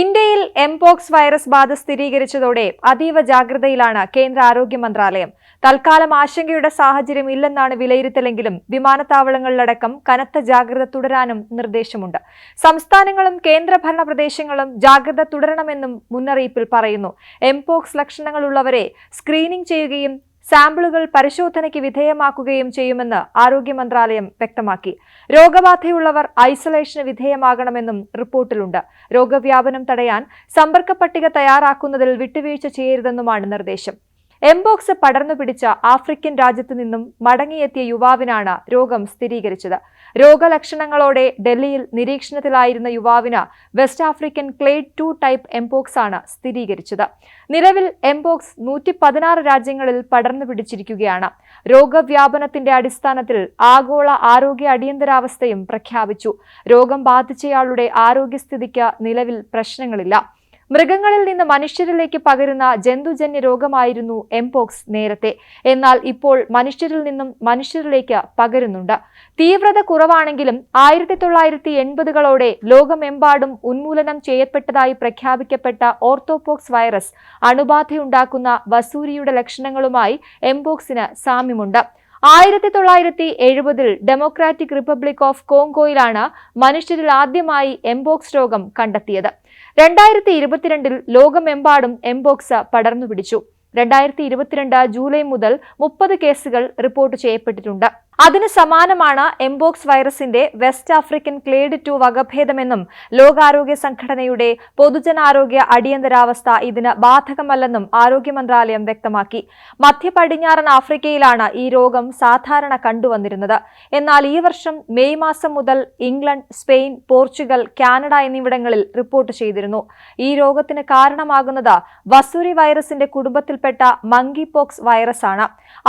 ഇന്ത്യയിൽ mpox virus ബാധ സ്ഥിരീകരിച്ചതോടെ അതീവ ജാഗ്രതയിലാണ് കേന്ദ്ര ആരോഗ്യ മന്ത്രാലയം. തൽക്കാലം ആശങ്കയുടെ സാഹചര്യം ഇല്ലെന്നാണ് വിലയിരുത്തലെങ്കിലും വിമാനത്താവളങ്ങളിലടക്കം കനത്ത ജാഗ്രത തുടരാനും നിർദ്ദേശമുണ്ട്. സംസ്ഥാനങ്ങളും കേന്ദ്രഭരണ പ്രദേശങ്ങളും ജാഗ്രത തുടരണമെന്നും മുന്നറിയിപ്പിൽ പറയുന്നു. എംപോക്സ് ലക്ഷണങ്ങളുള്ളവരെ സ്ക്രീനിംഗ് ചെയ്യുകയും സാമ്പിളുകൾ പരിശോധനയ്ക്ക് വിധേയമാക്കുകയും ചെയ്യുമെന്ന് ആരോഗ്യ മന്ത്രാലയം വ്യക്തമാക്കി. രോഗബാധയുള്ളവർ ഐസൊലേഷന് വിധേയമാകണമെന്നും റിപ്പോർട്ടിലുണ്ട്. രോഗവ്യാപനം തടയാൻ സമ്പർക്ക പട്ടിക തയ്യാറാക്കുന്നതിൽ വിട്ടുവീഴ്ച ചെയ്യരുതെന്നുമാണ് നിർദ്ദേശം. എംബോക്സ് പടർന്നു പിടിച്ച ആഫ്രിക്കൻ രാജ്യത്തു നിന്നും മടങ്ങിയെത്തിയ യുവാവിനാണ് രോഗം സ്ഥിരീകരിച്ചത്. രോഗലക്ഷണങ്ങളോടെ ഡൽഹിയിൽ നിരീക്ഷണത്തിലായിരുന്ന യുവാവിന് West African clade two type mpox ആണ് സ്ഥിരീകരിച്ചത്. നിലവിൽ എംബോക്സ് നൂറ്റി പതിനാറ് രാജ്യങ്ങളിൽ പടർന്നു പിടിച്ചിരിക്കുകയാണ്. രോഗവ്യാപനത്തിന്റെ അടിസ്ഥാനത്തിൽ ആഗോള ആരോഗ്യ അടിയന്തരാവസ്ഥയും പ്രഖ്യാപിച്ചു. രോഗം ബാധിച്ചയാളുടെ ആരോഗ്യസ്ഥിതിക്ക് നിലവിൽ പ്രശ്നങ്ങളില്ല. മൃഗങ്ങളിൽ നിന്ന് മനുഷ്യരിലേക്ക് പകരുന്ന ജന്തുജന്യ രോഗമായിരുന്നു എംപോക്സ് നേരത്തെ. എന്നാൽ ഇപ്പോൾ മനുഷ്യരിൽ നിന്നും മനുഷ്യരിലേക്ക് പകരുന്നുണ്ട്. തീവ്രത കുറവാണെങ്കിലും ആയിരത്തി തൊള്ളായിരത്തി എൺപതുകളോടെ ലോകമെമ്പാടും ഉന്മൂലനം ചെയ്യപ്പെട്ടതായി പ്രഖ്യാപിക്കപ്പെട്ട ഓർത്തോപോക്സ് വൈറസ് അണുബാധയുണ്ടാക്കുന്ന വസൂരിയുടെ ലക്ഷണങ്ങളുമായി എംപോക്സിന് സാമ്യമുണ്ട്. ആയിരത്തി തൊള്ളായിരത്തി എഴുപതിൽ ഡെമോക്രാറ്റിക് റിപ്പബ്ലിക് ഓഫ് കോങ്കോയിലാണ് മനുഷ്യരിൽ ആദ്യമായി എംബോക്സ് രോഗം കണ്ടെത്തിയത്. രണ്ടായിരത്തി ഇരുപത്തിരണ്ടിൽ ലോകമെമ്പാടും എംബോക്സ പടർന്നു പിടിച്ചു രണ്ടായിരത്തി ഇരുപത്തിരണ്ട് ജൂലൈ മുതൽ മുപ്പത് കേസുകൾ റിപ്പോർട്ട് ചെയ്യപ്പെട്ടിട്ടുണ്ട്. അതിന് സമാനമാണ് എംബോക്സ് വൈറസിന്റെ വെസ്റ്റ് ആഫ്രിക്കൻ ക്ലേഡ് ടു വകഭേദമെന്നും ലോകാരോഗ്യ സംഘടനയുടെ പൊതുജനാരോഗ്യ അടിയന്തരാവസ്ഥ ഇതിന് ബാധകമല്ലെന്നും ആരോഗ്യ മന്ത്രാലയം വ്യക്തമാക്കി. മധ്യ പടിഞ്ഞാറൻ ആഫ്രിക്കയിലാണ് ഈ രോഗം സാധാരണ കണ്ടുവന്നിരുന്നത്. എന്നാൽ ഈ വർഷം മെയ് മാസം മുതൽ ഇംഗ്ലണ്ട് സ്പെയിൻ പോർച്ചുഗൽ കാനഡ എന്നിവിടങ്ങളിൽ റിപ്പോർട്ട് ചെയ്തിരുന്നു. ഈ രോഗത്തിന് കാരണമാകുന്നത് വസൂരി വൈറസിന്റെ കുടുംബത്തിൽപ്പെട്ട മങ്കി പോക്സ് വൈറസാണ്.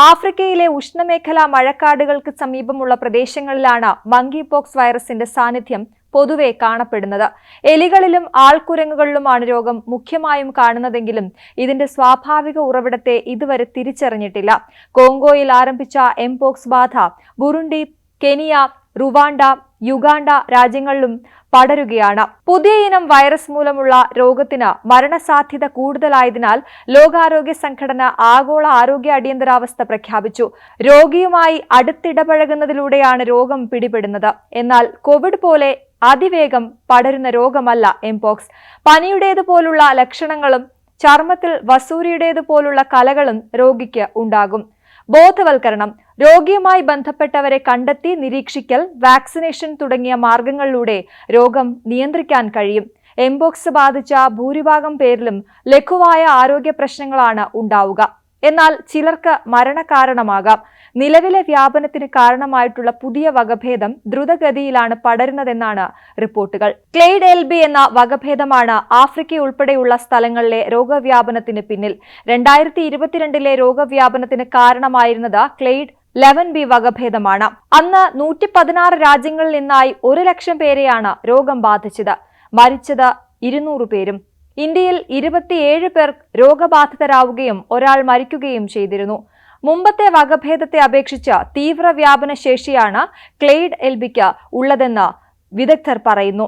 ആഫ്രിക്കയിലെ ഉഷ്ണമേഖലാ മഴക്കാടുകൾ നദികൾക്ക് സമീപമുള്ള പ്രദേശങ്ങളിലാണ് മങ്കി പോക്സ് വൈറസിന്റെ സാന്നിധ്യം പൊതുവെ കാണപ്പെടുന്നത്. എലികളിലും ആൾക്കുരങ്ങുകളിലുമാണ് രോഗം മുഖ്യമായും കാണുന്നതെങ്കിലും ഇതിന്റെ സ്വാഭാവിക ഉറവിടത്തെ ഇതുവരെ തിരിച്ചറിഞ്ഞിട്ടില്ല. കോങ്കോയിൽ ആരംഭിച്ച എംപോക്സ് ബാധ ബുറുണ്ടി കെനിയ റുവാണ്ട യുഗാണ്ട രാജ്യങ്ങളിലും പടരുകയാണ്. പുതിയ ഇനം വൈറസ് മൂലമുള്ള രോഗത്തിന് മരണസാധ്യത കൂടുതലായതിനാൽ ലോകാരോഗ്യ സംഘടന ആഗോള ആരോഗ്യ അടിയന്തരാവസ്ഥ പ്രഖ്യാപിച്ചു. രോഗിയുമായി അടുത്തിടപഴകുന്നതിലൂടെയാണ് രോഗം പിടിപെടുന്നത്. എന്നാൽ കോവിഡ് പോലെ അതിവേഗം പടരുന്ന രോഗമല്ല എംപോക്സ്. പനിയുടേതുപോലുള്ള ലക്ഷണങ്ങളും ചർമ്മത്തിൽ വസൂരിയുടേതുപോലുള്ള കലകളും രോഗിക്ക് ഉണ്ടാകും. ബോധവൽക്കരണം രോഗിയുമായി ബന്ധപ്പെട്ടവരെ കണ്ടെത്തി നിരീക്ഷിക്കൽ വാക്സിനേഷൻ തുടങ്ങിയ മാർഗങ്ങളിലൂടെ രോഗം നിയന്ത്രിക്കാൻ കഴിയും. എംബോക്സ് ബാധിച്ച ഭൂരിഭാഗം പേരിലും ലഘുവായ ആരോഗ്യ പ്രശ്നങ്ങളാണ് ഉണ്ടാവുക. എന്നാൽ ചിലർക്ക് മരണകാരണമാകാം. നിലവിലെ വ്യാപനത്തിന് കാരണമായിട്ടുള്ള പുതിയ വകഭേദം ദ്രുതഗതിയിലാണ് പടരുന്നതെന്നാണ് റിപ്പോർട്ടുകൾ. ക്ലെയ്ഡ് എൽ ബി എന്ന വകഭേദമാണ് ആഫ്രിക്ക ഉൾപ്പെടെയുള്ള സ്ഥലങ്ങളിലെ രോഗവ്യാപനത്തിന് പിന്നിൽ. രണ്ടായിരത്തി ഇരുപത്തിരണ്ടിലെ രോഗവ്യാപനത്തിന് കാരണമായിരുന്നത് ക്ലെയ്ഡ് ലെവൻ ബി വകഭേദമാണ്. അന്ന് നൂറ്റി പതിനാറ് രാജ്യങ്ങളിൽ നിന്നായി ഒരു ലക്ഷം പേരെയാണ് രോഗം ബാധിച്ചത്. മരിച്ചത് ഇരുന്നൂറ് പേരും. ഇന്ത്യയിൽ ഇരുപത്തിയേഴ് പേർ രോഗബാധിതരാവുകയും ഒരാൾ മരിക്കുകയും ചെയ്തിരുന്നു. മുമ്പത്തെ വകഭേദത്തെ അപേക്ഷിച്ച് തീവ്ര വ്യാപന ശേഷിയാണ് ക്ലെയ്ഡ് എൽബിക്ക് ഉള്ളതെന്ന് വിദഗ്ധർ പറയുന്നു.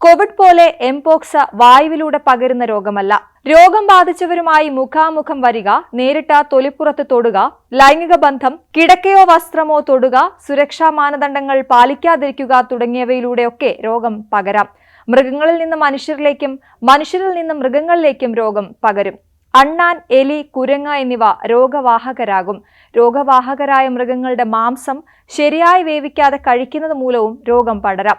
കോവിഡ് പോലെ എംപോക്സ് വായുവിലൂടെ പകരുന്ന രോഗമല്ല. രോഗം ബാധിച്ചവരുമായി മുഖാമുഖം വരിക നേരിട്ട തൊലിപ്പുറത്ത് തൊടുക ലൈംഗിക ബന്ധം കിടക്കയോ വസ്ത്രമോ തൊടുക സുരക്ഷാ മാനദണ്ഡങ്ങൾ പാലിക്കാതിരിക്കുക തുടങ്ങിയവയിലൂടെയൊക്കെ രോഗം പകരാം. മൃഗങ്ങളിൽ നിന്ന് മനുഷ്യരിലേക്കും മനുഷ്യരിൽ നിന്ന് മൃഗങ്ങളിലേക്കും രോഗം പകരും. അണ്ണാൻ എലി കുരങ്ങ എന്നിവ രോഗവാഹകരാകും. രോഗവാഹകരായ മൃഗങ്ങളുടെ മാംസം ശരിയായി വേവിക്കാതെ കഴിക്കുന്നത് മൂലവും രോഗം പടരാം.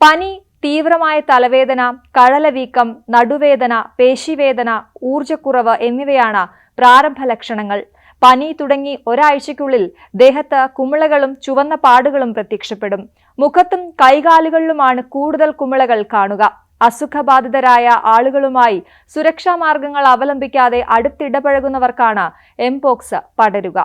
പനി തീവ്രമായ തലവേദന കഴലവീക്കം നടുവേദന പേശിവേദന ഊർജക്കുറവ് എന്നിവയാണ് പ്രാരംഭ ലക്ഷണങ്ങൾ പനി തുടങ്ങി ഒരാഴ്ചയ്ക്കുള്ളിൽ ദേഹത്ത് കുമിളകളും ചുവന്ന പാടുകളും പ്രത്യക്ഷപ്പെടും. മുഖത്തും കൈകാലുകളിലുമാണ് കൂടുതൽ കുമിളകൾ കാണുക. അസുഖബാധിതരായ ആളുകളുമായി സുരക്ഷാ മാർഗങ്ങൾ അവലംബിക്കാതെ അടുത്തിടപഴകുന്നവർക്കാണ് എംപോക്സ് പടരുക.